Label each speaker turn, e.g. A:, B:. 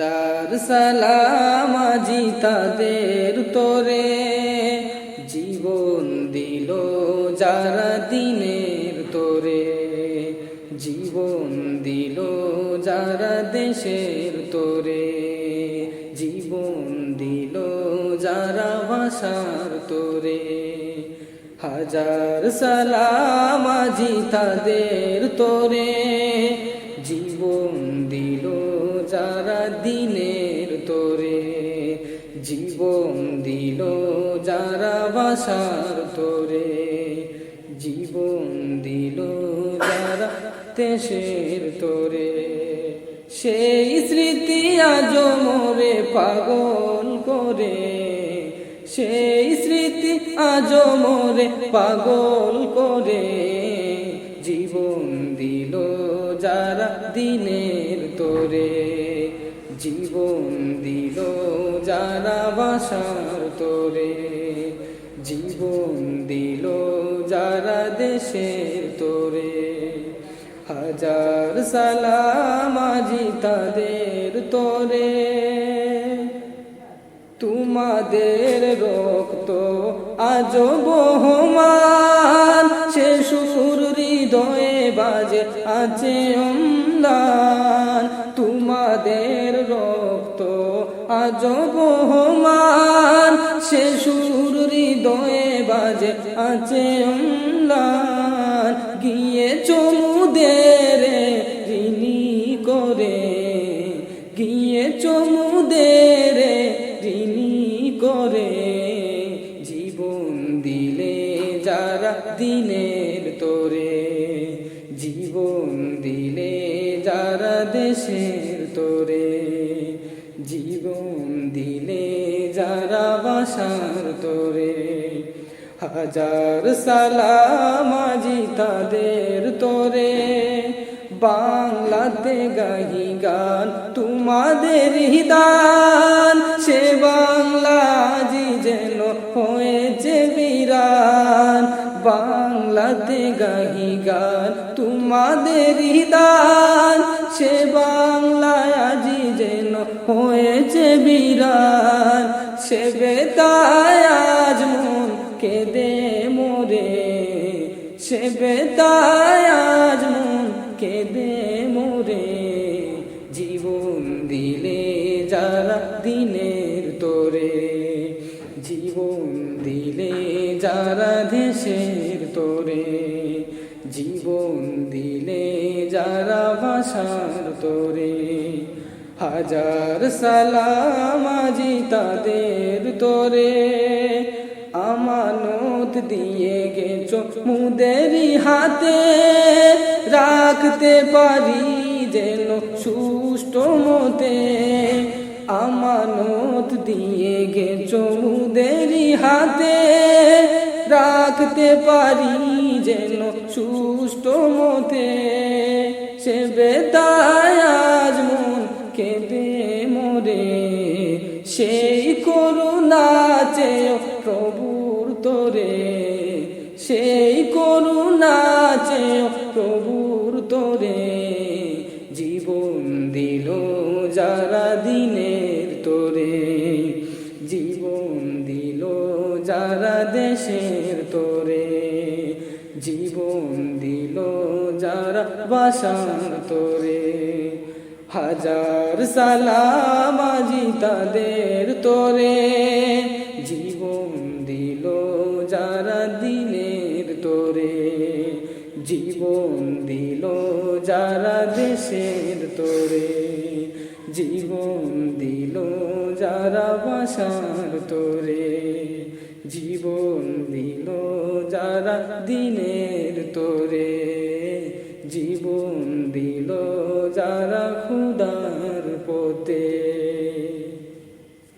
A: যার সালাম আজি তাদের তোরে, জীবন দিল যারা দিনের তোরে। জীবন দিল যারা দেশের তোরে, জীবন দিল যারা ভাষার তোরে। হাজার সালাম আজি তাদের তোরে। জীবন দিল যারা দিনের তোরে। জীবন দিল যারা বাসার তোরে। জীবন দিল যারা দেশের তোরে। সেই স্মৃতি আজ মোরে পাগল করে। সেই স্মৃতি আজ মোরে পাগল করে। জীবন দিল যারা দিনের তোরে। জীবন দিল যারা বাসার তোরে। জীবন দিল যারা দেশের তোরে। হাজার সালাম আজি তাদের তোরে। তোমাদের রক্ত আজ বহমান। সে সুর হৃদয়ে বাজে, আছে অম্লান। তোমাদের রক্ত আজ বহমান। সে সুর হৃদয়ে বাজে, আছে অম্লান। দিলে, যারা দিনের তোরে, জীবন দিলে, যারা দেশের তোরে, জীবন দিলে, যারা বাসার তোরে। হাজার সালাম আজি তাদের তোরে, বাংলাতে গাহি গান তোমাদের হিদান গান তোমাদের হিদান সে বাংলায় আজি যেন হয়েছে বিরান সে বেতায় আজ মন কেঁদে মোরে, সে বেতায় আজ মন কেঁদে মোরে। জীবন দিলে যারা দিনের তোরে, জীবন দিলে যারা দেশের তোরে। জীবন দিলে যারা ভাষার তোরে, হাজার সালাম আজি তাদের তোরে। আমানত দিয়ে গেছ মুদেরি হাতে, রাখতে পারি যেন সুষ্ট মতে। আমানত দিয়ে গেছ মুদেরি হাতে, রাখতে পারি যেন সুষ্ট মতে সে বেতায় আজ মন কেঁদে মরে। সেই করুণা চেয়ে প্রভুর তোরে। সেই করুণা চেয়ে প্রভুর তোরে। জীবন দিল যারা দিনের তোরে। জীবন দিল যারা দেশের তোরে। জীবন দিল যারা বাসার তোরে হাজার সালাম আজি তাদের তোরে। জীবন দিল যারা দিনের তোরে। জীবন দিল যারা দেশের তোরে। জীবন দিল যারা বাসার তোরে। জীবন দিল যারা দিনের তোরে।